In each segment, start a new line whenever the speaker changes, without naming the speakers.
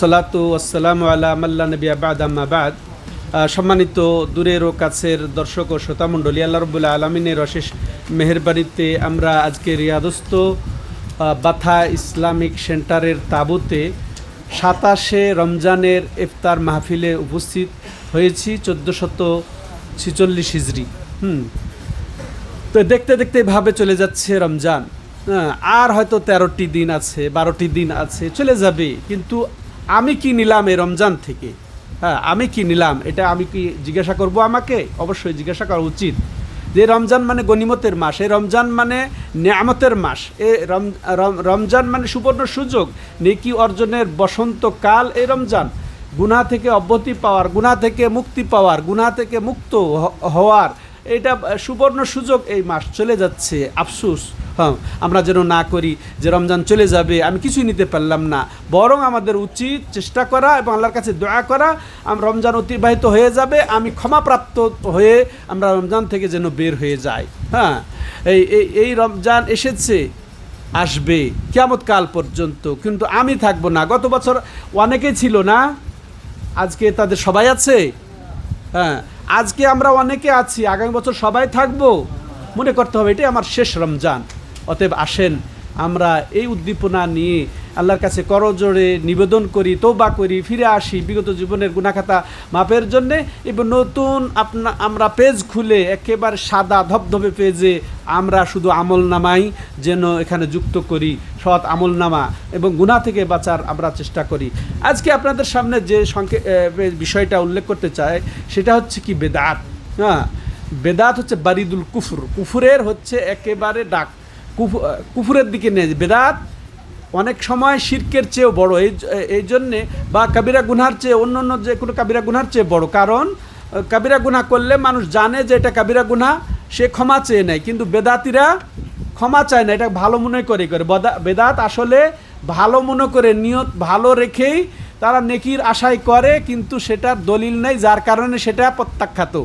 সালাতু আসসালামু আলা মাল্লা নবী আবাদ আম্মা বাদ। আহ, সম্মানিত দূরের ও কাছের দর্শক ও শ্রোতামণ্ডলী আল্লাহ রবুল্লা আলমিনের অশেষ মেহেরবাড়িতে আমরা আজকে রিয়াদস্ত বাথা ইসলামিক সেন্টারের তাবুতে সাতাশে রমজানের ইফতার মাহফিলে উপস্থিত হয়েছি চোদ্দোশত ছিচল্লিশ হিজড়ি হুম। তো দেখতে দেখতে ভাবে চলে যাচ্ছে রমজান। আর হয়তো তেরোটি দিন আছে বারোটি দিন আছে চলে যাবে। কিন্তু আমি কি নিলাম এই রমজান থেকে? হ্যাঁ আমি কি নিলাম? এটা আমি কি জিজ্ঞাসা করব আমাকে? অবশ্যই জিজ্ঞাসা করা উচিত। যে রমজান মানে গনিমতের মাস, এই রমজান মানে নিয়ামতের মাস। এ রম- রম- রমজান মানে সুবর্ণ সুযোগ, নেকি অর্জনের বসন্তকাল এই রমজান। গুনাহ থেকে অব্যতি পাওয়ার, গুনাহ থেকে মুক্তি পাওয়ার, গুনাহ থেকে মুক্ত হওয়ার, এটা সুবর্ণ সুযোগ এই মাস চলে যাচ্ছে। আফসুস। হ্যাঁ আমরা যেন না করি যে রমজান চলে যাবে, আমি কিছুই নিতে পারলাম না। বরং আমাদের উচিত চেষ্টা করা এবং আল্লাহর কাছে দয়া করা রমজান অতিবাহিত হয়ে যাবে, আমি ক্ষমাপ্রাপ্ত হয়ে আমরা রমজান থেকে যেন বের হয়ে যাই। হ্যাঁ এই এই- এই রমজান এসেছে, আসবে কেমত কাল পর্যন্ত। কিন্তু আমি থাকব না। গত বছর অনেকে ছিল না, আজকে তাদের সবাই আছে? হ্যাঁ আজকে আমরা অনেকে আছি, আগামী বছর সবাই থাকব। মনে করতে হবে এটাই আমার শেষ রমজান। অতএব আসেন, আমরা এই উদ্দীপনা নিয়ে আল্লাহর কাছে করজোড়ে নিবেদন করি তৌবা করি, ফিরে আসি বিগত জীবনের গুণাখাতা মাপের জন্যে এবং নতুন আপনা আমরা পেজ খুলে একেবারে সাদা ধবধবে পেজে আমরা শুধু আমল নামাই যেন এখানে যুক্ত করি, সৎ আমল নামা এবং গুণা থেকে বাঁচার আমরা চেষ্টা করি। আজকে আপনাদের সামনে যে সংকে বিষয়টা উল্লেখ করতে চাই, সেটা হচ্ছে কি বেদাত? হ্যাঁ বেদাত হচ্ছে বারিদুল কুফুর। কুফুরের হচ্ছে একেবারে ডাক। কুফুরের দিকে নিয়ে। বেদাত অনেক সময় শির্কের চেয়েও বড়। এই এই জন্যে বা কাবিরা গুনহার চেয়ে অন্য অন্য যে কোনো কাবিরা গুনহার চেয়ে বড়। কারণ কাবিরা গুনাহ করলে মানুষ জানে যে এটা কাবিরা গুনাহ, সে ক্ষমা চেয়ে নেয়। কিন্তু বেদাতিরা ক্ষমা চায় না, এটা ভালো মনে করে করে। বদা- বেদাত আসলে ভালো মনে করে, নিয়ত ভালো রেখেই তারা নেকির আশায় করে, কিন্তু সেটার দলিল নেই, যার কারণে সেটা প্রত্যাখ্যাত।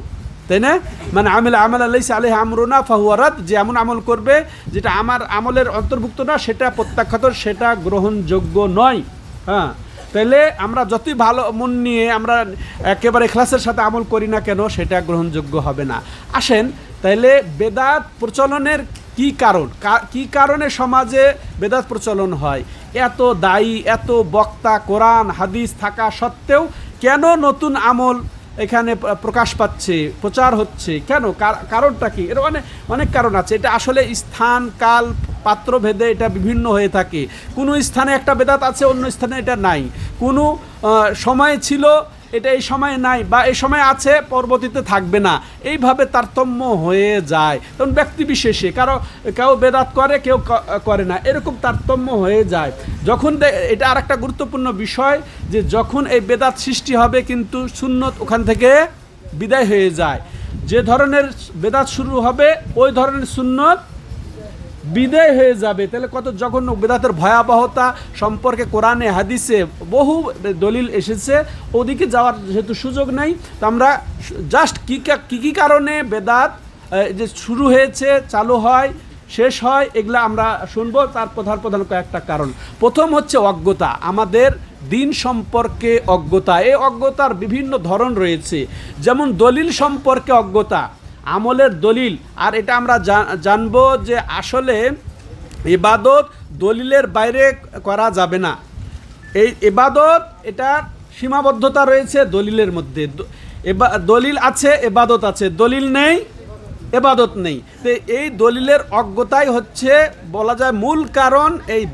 তাই না? মানে আমেল আমল আল্লাহ আলহ আমরুনা ফাহুয়ারাত যে এমন আমল করবে যেটা আমার আমলের অন্তর্ভুক্ত না, সেটা প্রত্যাখ্যাত, সেটা গ্রহণযোগ্য নয়। হ্যাঁ? তাহলে আমরা যতই ভালো মন নিয়ে আমরা একেবারে ক্লাসের সাথে আমল করি না কেন, সেটা গ্রহণযোগ্য হবে না। আসেন, তাইলে বেদাত প্রচলনের কি কারণ? কা- কি কারণে সমাজে বেদাত প্রচলন হয়? এত দায়ী, এত বক্তা, কোরআন, হাদিস থাকা সত্ত্বেও কেন নতুন আমল এখানে প্রকাশ পাচ্ছে, প্রচার হচ্ছে। কেন? কার- কারণটা কি? এর অনেক অনেক কারণ আছে। এটা আসলে স্থান, কাল পাত্র ভেদে এটা বিভিন্ন হয়ে থাকে। কোনো স্থানে একটা বেদাত আছে, অন্য স্থানে এটা নাই। কোনো সময় ছিল এটা এই সময় নাই বা এই সময় আছে, পরবর্তীতে থাকবে না। এইভাবে তারতম্য হয়ে যায়। তখন ব্যক্তি বিশেষে, কারও, কেউ বেদাত করে, কেউ করে না। এরকম তারতম্য হয়ে যায়। যখন এটা আর একটা গুরুত্বপূর্ণ বিষয় যে যখন এই বেদাত সৃষ্টি হবে, কিন্তু সুন্নত ওখান থেকে বিদায় হয়ে যায়। যে ধরনের বেদাত শুরু হবে, ওই ধরনের সুন্নত বিদায় হয়ে যাবে। তাহলে কত জঘন্য বেদাতের ভয়াবহতা সম্পর্কে কোরআনে, হাদিসে বহু দলিল এসেছে। ওদিকে যাওয়ার যেহেতু সুযোগ নেই, তো আমরা জাস্ট কী কা- কী কারণে বেদাত যে শুরু হয়েছে, চালু হয়, শেষ হয়, এগুলা আমরা শুনব। তার প্রধান প্রধান কয়েকটা কারণ। প্রথম হচ্ছে অজ্ঞতা। আমাদের দিন সম্পর্কে অজ্ঞতা। এই অজ্ঞতার বিভিন্ন ধরন রয়েছে। যেমন দলিল সম্পর্কে অজ্ঞতা। আমলের দলিল। আর এটা আমরা জানব যে আসলে ইবাদত দলিলের বাইরে করা যাবে না। এই এবাদত এটার সীমাবদ্ধতা রয়েছে দলিলের মধ্যে। দলিল আছে এবাদত আছে। দলিল নেই এবাদত নেই। তো এই দলিলের অজ্ঞতাই হচ্ছে, বলা যায়, মূল কারণ এই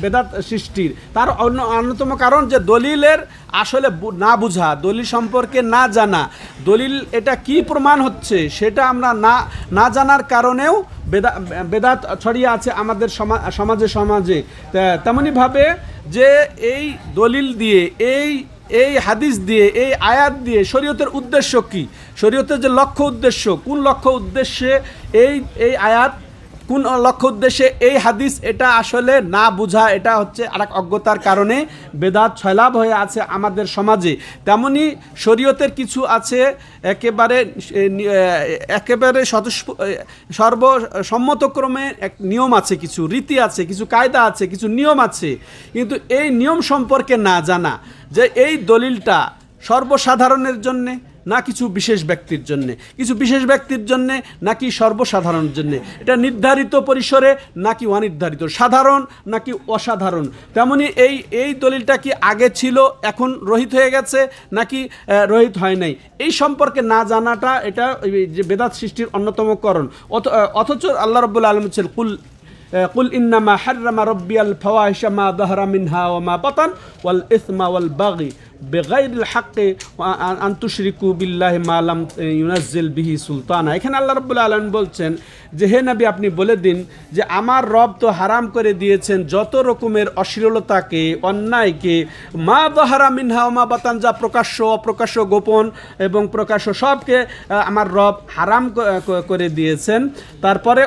বেদাত সৃষ্টির। তার অন্য, অন্যতম কারণ যে দলিলের আসলে না বুঝা, দলিল সম্পর্কে না জানা। দলিল এটা কি প্রমাণ হচ্ছে সেটা আমরা না না জানার কারণেও বেদা, বেদাত ছড়িয়ে আছে আমাদের সমা- সমাজে সমাজে। তা- তেমনিভাবে যে এই দলিল দিয়ে, এই এই হাদিস দিয়ে, এই আয়াত দিয়ে শরীয়তের উদ্দেশ্য কি? শরীয়তের যে লক্ষ্য উদ্দেশ্য, কোন লক্ষ্য উদ্দেশ্যে এই এই আয়াত কোন লক্ষ্য উদ্দেশ্যে এই হাদিস এটা আসলে না বোঝা, এটা হচ্ছে আরেক অজ্ঞতার কারণে বেদাত ছয়লাভ হয়ে আছে আমাদের সমাজে। তেমনি শরীয়তের কিছু আছে একেবারে একেবারে সর্বসম্মতক্রমে এক নিয়ম আছে কিছু, রীতি আছে, কিছু কায়দা আছে, কিছু নিয়ম আছে। কিন্তু এই নিয়ম সম্পর্কে না জানা যে এই দলিলটা সর্বসাধারণের জন্যে না কিছু বিশেষ ব্যক্তির জন্যে কিছু বিশেষ ব্যক্তির জন্যে নাকি সর্বসাধারণের জন্যে এটা নির্ধারিত পরিসরে নাকি অনির্ধারিত সাধারণ নাকি অসাধারণ তেমনি এই এই দলিলটা কি আগে ছিল এখন রহিত হয়ে গেছে নাকি আহ, রহিত হয় নাই এই সম্পর্কে না জানাটা এটা ওই যে বেদাত সৃষ্টির অন্যতম করণ অথ- আহ, অথচ আল্লাহ রব্বুল আলম ছিল কুল قل إنما حرم ربي الفواحش ما ظهر منها وما بطن والإثم والبغي বেগাইল হাক্কে আন্তুশরিকু বিল্লাহ মালাম ইউনাজ্জেল বিহি সুলতানা। এখানে আল্লাহ রব্বুল আলম বলছেন যে, হে নবী, আপনি বলে দিন যে, আমার রব তো হারাম করে দিয়েছেন যত রকমের অশ্লীলতাকে, অন্যায়কে, মা বহারা মিনহা মা বাতান, যা প্রকাশ্য, অপ্রকাশ্য, গোপন এবং প্রকাশ্য সবকে আমার রব হারাম করে দিয়েছেন। তারপরে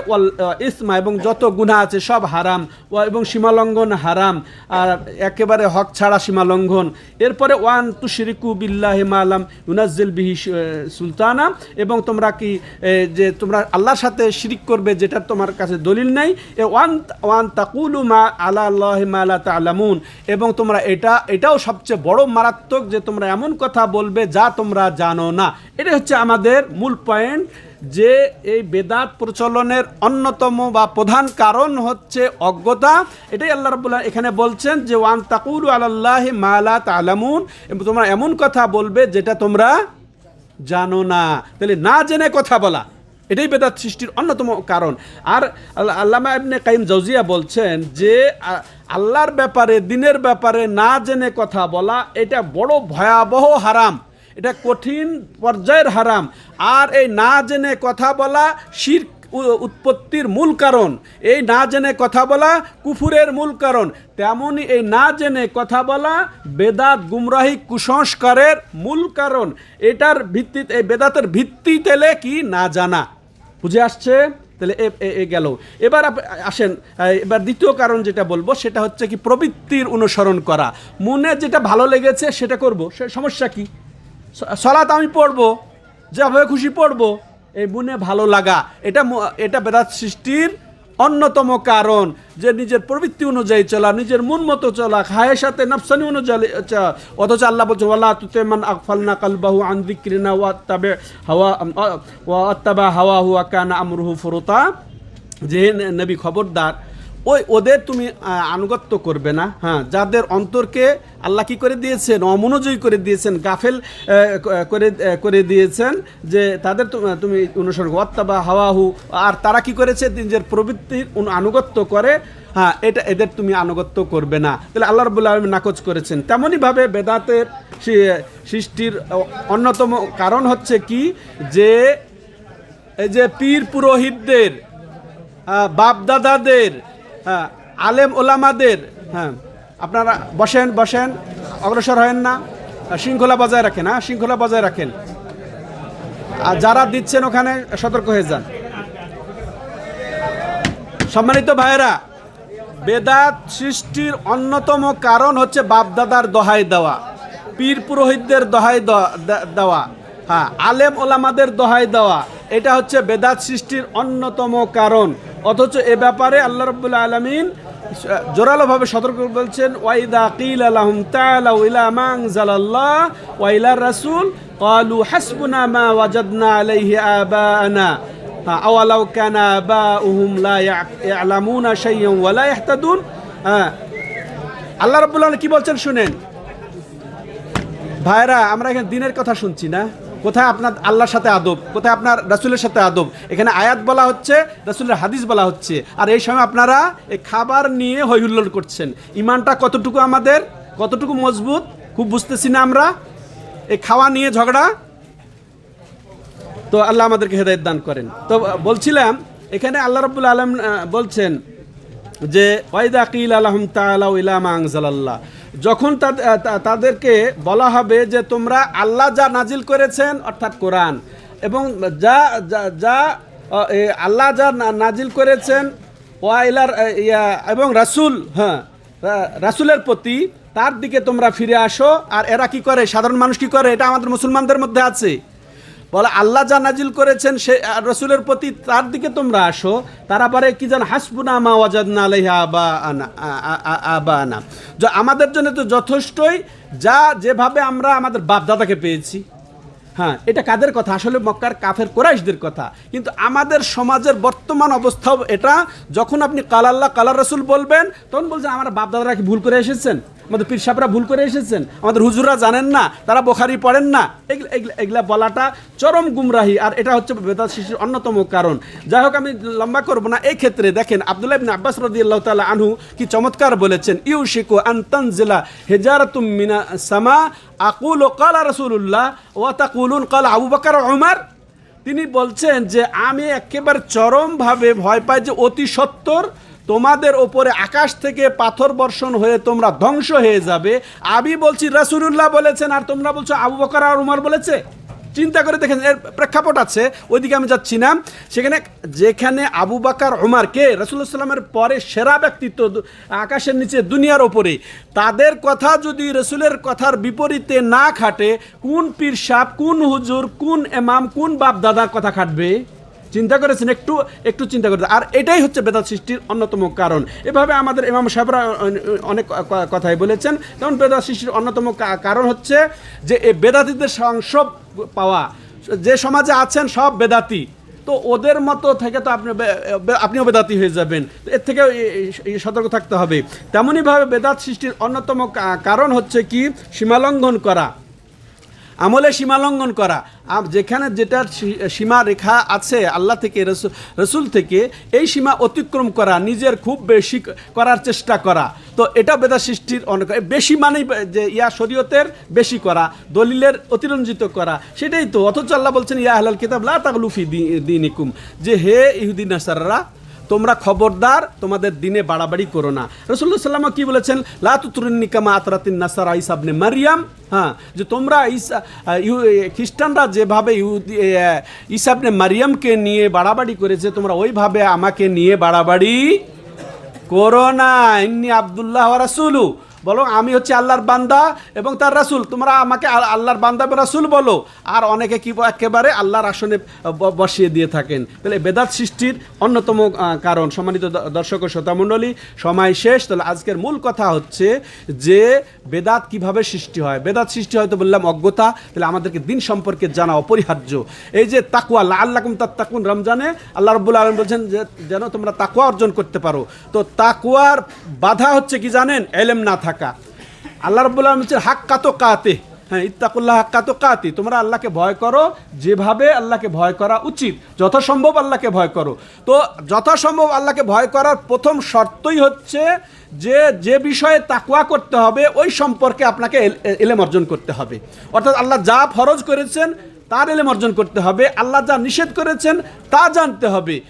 ইসমা এবং যত গুণা আছে সব হারাম এবং সীমালঙ্ঘন হারাম, আর একেবারে হক ছাড়া সীমালঙ্ঘন। এরপরে ওয়ান তুশরিকু বিল্লাহি মালাম ইউনাজ্জিল বিহি সুলতানা। এবং তোমরা কি যে তোমরা আল্লাহর সাথে শিরিক করবে যেটা তোমার কাছে দলিল নেই, এ, ওয়ান ওয়ান তাকুলু মা আলা আল্লাহ মালা তালামুন। এবং তোমরা এটা, এটাও সবচেয়ে বড় মারাত্মক যে তোমরা এমন কথা বলবে যা তোমরা জানো না। এটা হচ্ছে আমাদের মূল পয়েন্ট যে এই বেদাত প্রচলনের অন্যতম বা প্রধান কারণ হচ্ছে অজ্ঞতা, এটাই আল্লাহ রবুল্লাহ এখানে বলছেন যে, ওয়ান তাকুলু আলাল্লাহ মালা তালামুন এবং তোমরা এমন কথা বলবে যেটা তোমরা জানো না। তাহলে না জেনে কথা বলা, এটাই বেদাত সৃষ্টির অন্যতম কারণ। আর আল্লা- আল্লামা ইবনে কাইম জৌজিয়া বলছেন যে আল্লাহর ব্যাপারে, দিনের ব্যাপারে না জেনে কথা বলা, এটা বড় ভয়াবহ হারাম। এটা কঠিন পর্যায়ের হারাম। আর এই না জেনে কথা বলা শির উৎপত্তির মূল কারণ। এই না জেনে কথা বলা কুফুরের মূল কারণ। তেমনই এই না জেনে কথা বলা বেদাত গুমরাহি কুসংস্কারের মূল কারণ। এটার ভিত্তিতে এই বেদাতের ভিত্তি তেলে কি না জানা? বুঝে আসছে? তাহলে এ গেল। এবার আসেন এবার দ্বিতীয় কারণ যেটা বলব, সেটা হচ্ছে কি প্রবৃত্তির অনুসরণ করা। মনে যেটা ভালো লেগেছে সেটা করব। সে সমস্যা কি? সলাত আমি পড়ব, যেভাবে খুশি পড়ব, এই মনে ভালো লাগা এটা এটা বেদাত সৃষ্টির অন্যতম কারণ, যে নিজের প্রবৃত্তি অনুযায়ী চলা, নিজের মন মতো চলা, খায়ের সাথে নফসানি অনুযায়ী। অথচ আল্লাহ বলছে ওয়াল্লা তুতেমান আকফালনা কালবাহু আন যিকরিনা ওয়া তাবে হাওয়া, ওয়া হাওয়া হুয়া কানা আমরুহু ফুরুতা যে নবী খবরদার ওই ওদের তুমি আনুগত্য করবে না। হ্যাঁ যাদের অন্তরকে আল্লাহ কি করে দিয়েছেন অমনোযোগী করে দিয়েছেন, গাফেল করে করে দিয়েছেন যে তাদের তুমি অনুসরণ অত্তাবা হাওয়াহু, আর তারা কি করেছে? নিজের প্রবৃত্তির আনুগত্য করে। হ্যাঁ এটা এদের তুমি আনুগত্য করবে না। তাহলে আল্লাহ রবুল্লা আলম নাকচ করেছেন। তেমনইভাবে বেদাতের সৃষ্টির অন্যতম কারণ হচ্ছে কি? যে, এই যে পীর পুরোহিতদের বাপদাদাদের হ্যাঁ, আলেম ওলামাদের হ্যাঁ আপনারা বসেন বসেন অগ্রসর হয়েন না শৃঙ্খলা বজায় রাখেন হ্যাঁ শৃঙ্খলা বজায় রাখেন। আর যারা দিচ্ছেন ওখানে সতর্ক হয়ে যান। সম্মানিত ভাইয়েরা বেদাত সৃষ্টির অন্যতম কারণ হচ্ছে বাপদাদার দহাই দেওয়া পীর পুরোহিতদের দহাই দেওয়া- দেওয়া হ্যাঁ আলেম ওলামাদের দহাই দেওয়া এটা হচ্ছে বেদাত সৃষ্টির অন্যতম কারণ। অথচ এ ব্যাপারে আল্লাহ রব্বুল্লা আলমিন জোরালোভাবে সতর্ক বলছেন ওয়াইদা কিল আলাহুম তাআলাউ ইলা মা আনজালাল্লাহ ওয়া ইলা রাসূল ক্বালু হাসবুনা মা ওয়াজাদনা আলাইহি আবানা আওয়ালাউ কানা আবাউহুম লা ইয়ালামুনা শাইয়্যান ওয়া লা ইয়াহতাদুন। হ্যাঁ। আল্লাহ রাব্বুল আলামিন কি বলছেন শুনেন? ভাইরা আমরা এখানে দিনের কথা শুনছি না। কোথায় আপনার আল্লাহর সাথে আদব, কোথায় আপনার রাসুলের সাথে আদব? এখানে আয়াত বলা হচ্ছে, রাসুলের হাদিস বলা হচ্ছে। আর এই সময় আপনারা এই খাবার নিয়ে হৈহুল্লোড় করছেন। ইমানটা কতটুকু আমাদের? কতটুকু মজবুত? খুব বুঝতেছি না আমরা। এই খাওয়া নিয়ে ঝগড়া? তো আল্লাহ আমাদেরকে হেদায়ত দান করেন। তো বলছিলাম, এখানে আল্লাহ রব্বুল আলম বলছেন যে, ওয়াইদা কিল আলহম তালা ইলামা আংজালাল্লাহ যখন তাদ- তাদেরকে বলা হবে যে তোমরা আল্লাহ যা নাজিল করেছেন, অর্থাৎ কোরআন, এবং যা যা- আল্লাহ যা নাজিল করেছেন ওয়াইলার ইয়া, এবং রাসুল হ্যাঁ রাসূলের প্রতি, তার দিকে তোমরা ফিরে আসো। আর এরা কি করে? সাধারণ মানুষ কি করে? এটা আমাদের মুসলমানদের মধ্যে আছে। বলে, আল্লাহ যা নাজিল করেছেন, সে রসুলের প্রতি তার দিকে তোমরা আসো, তারা পারে কি জান হাসপুনা মা ওয়াজাদনা আলাইহা আবা আনা আবা আনা। যে, আমাদের জন্য তো যথেষ্টই, যা যেভাবে আমরা আমাদের বাপদাদাকে পেয়েছি। হ্যাঁ এটা কাদের কথা? আসলে মক্কার কাফের কোরাইশদের কথা। কিন্তু আমাদের সমাজের বর্তমান অবস্থাও এটা। যখন আপনি কালাল্লাহ, কালার রসুল বলবেন, তখন বলছেন, আমার বাপ দাদারা কি ভুল করে এসেছেন? আমাদের পীর সাহেবরা ভুল করে এসেছেন। আমাদের হুজুররা জানেন না, তারা বোখারি পড়েন না। এগুলা এগুলা- বলাটা চরম গুমরাহি, আর এটা হচ্ছে বেদাত সৃষ্টির অন্যতম কারণ। যাই হোক, আমি লম্বা করব না। এই ক্ষেত্রে দেখেন, আব্দুল্লাহ ইবনে আব্বাস রাদিয়াল্লাহু তাআলা আনহু কি চমৎকার বলেছেন, ইউশিকু আন তানজিলা হিজারাতুম মিনা সামা, আকুলু ক্বালা রাসূলুল্লাহ, ওয়া তাকুলুন ক্বালা আবু বকর ও উমর। তিনি বলছেন যে, আমি একেবারে চরমভাবে ভয় পাই যে অতি সত্তর তোমাদের ওপরে আকাশ থেকে পাথর বর্ষণ হয়ে তোমরা ধ্বংস হয়ে যাবে। আমি বলছি, রাসূলুল্লাহ বলেছেন, আর তোমরা বলছো, আবু বকর আর উমর বলেছে? চিন্তা করে দেখেন, এর প্রেক্ষাপট আছে, ওইদিকে আমি যাচ্ছি না। সেখানে যেখানে আবু বাকার ওমার কে? রসুল্লাহ সাল্লামের পরে সেরা ব্যক্তিত্ব আকাশের নিচে দুনিয়ার ওপরে তাদের কথা যদি রসুলের কথার বিপরীতে না খাটে, কোন পীর সাপ কোন হুজুর, কোন এমাম কোন বাপ দাদার কথা খাটবে? চিন্তা করেছেন, একটু একটু চিন্তা করেছেন আর এটাই হচ্ছে বেদাত সৃষ্টির অন্যতম কারণ। এভাবে আমাদের ইমাম সাহেবরা অনেক কথাই বলেছেন। যেমন বেদাত সৃষ্টির অন্যতম কারণ হচ্ছে যে এই বেদাতিদের সংস পাওয়া, যে সমাজে আছেন সব বেদাতি। তো ওদের মতো থেকে তো আপনি আপনিও বেদাতি হয়ে যাবেন। এর এ- সতর্ক থাকতে হবে। তেমনইভাবে বেদাত সৃষ্টির অন্যতম কারণ হচ্ছে কি? সীমালঙ্ঘন করা। আমলে সীমা লঙ্ঘন করা। যেখানে যেটার সী- সীমা রেখা আছে আল্লাহ থেকে রসুল থেকে, এই সীমা অতিক্রম করা, নিজের খুব বেশি করার চেষ্টা করা। তো এটা বেদা সৃষ্টির অনেক বেশি মানেই যে ইয়া শরীয়তের বেশি করা, দলিলের অতিরঞ্জিত করা। সেটাই তো। অথচ আল্লাহ বলছেন, ইয়া আহলাল কিতাব লা তাগলুফি দিনিকুম। যে হে ইহুদিন, নাসাররা তোমরা খবরদার, তোমাদের দিনে বাড়াবাড়ি করো না। রসুল্লাহ সাল্লাম কি বলেছেন? লাতুতুরিকামা আতরাতিন নাসারা ইসাবনে মারিয়াম হ্যাঁ যে তোমরা খ্রিস্টানরা যেভাবে ইহুদি ইসাবনে মারিয়ামকে নিয়ে বাড়াবাড়ি করেছে, তোমরা ওইভাবে আমাকে নিয়ে বাড়াবাড়ি করো না। ইন্নি আবদুল্লাহ রাসুলু বলো, আমি হচ্ছে আল্লাহর বান্দা এবং তার রাসূল। তোমরা আমাকে আল্লাহর বান্দা এবং রাসূল বলো। আর অনেকে কি একেবারে আল্লাহর আসনে বসিয়ে দিয়ে থাকেন। তাহলে বেদাত সৃষ্টির অন্যতম কারণ। সম্মানিত দর্শক ও শ্রোতামণ্ডলী, সময় শেষ। তাহলে আজকের মূল কথা হচ্ছে যে বেদাত কীভাবে সৃষ্টি হয়। বেদাত সৃষ্টি হয়তো বললাম অজ্ঞতা। তাহলে আমাদেরকে দিন সম্পর্কে জানা অপরিহার্য। এই যে তাকুয়া আল্লাহকুম তাকুন রমজানে আল্লাহ রব্বুল আলম বলছেন যে, যেন তোমরা তাকুয়া অর্জন করতে পারো। তো তাকুয়ার বাধা হচ্ছে কি জানেন? এলেম না থাকা। আল্লাহ রব্বুল আলম হচ্ছে হাক্কা তো কাতে হ্যাঁ ইত্তাকুল্লাহ হাক্কা তো কাতি তোমরা আল্লাহকে ভয় করো, যেভাবে আল্লাহকে ভয় করা উচিত, যথাসম্ভব আল্লাহকে ভয় করো। তো যথাসম্ভব আল্লাহকে ভয় করার প্রথম শর্তই হচ্ছে যে যে বিষয়ে তাকুয়া করতে হবে, ওই সম্পর্কে আপনাকে এল- এলেম অর্জন করতে হবে। অর্থাৎ আল্লাহ যা ফরজ করেছেন, তার এলেম অর্জন করতে হবে। আল্লাহ যা নিষেধ করেছেন, তা জানতে হবে।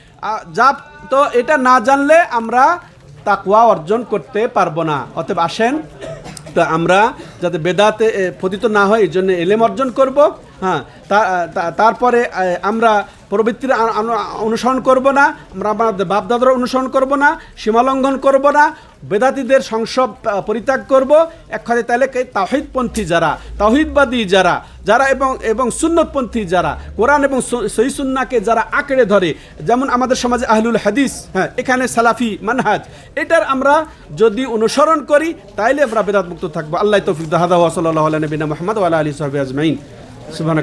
যা, তো এটা না জানলে আমরা তাকুয়া অর্জন করতে পারব না। অতএব আসেন, তো আমরা যাতে বেদাতে পতিত না হয়, এই জন্য এলেম অর্জন করব। হ্যাঁ তারপরে আমরা প্রবৃত্তির অনুসরণ করব না, আমরা আমাদের বাপদাদার অনুসরণ করব না, সীমালঙ্ঘন করব না, বেদাতিদের সংসব পরিত্যাগ করব, এক কথায় তাহলে তাহিদপন্থী যারা তাহিদবাদী যারা যারা এবং এবং সুন্নতপন্থী যারা, কোরআন এবং সহি সুন্নাকে যারা আঁকড়ে ধরে, যেমন আমাদের সমাজে আহলুল হাদিস হ্যাঁ এখানে সালাফি মানহাজ, এটার আমরা যদি অনুসরণ করি, তাইলে আমরা বেদাত মুক্ত থাকব। আল্লাহ তৌফিক দাহাদা ওয়াসাল্লাহ নবীনা মোহাম্মদ ওয়ালা আলী সাহেব আজমাইন। সুবাহ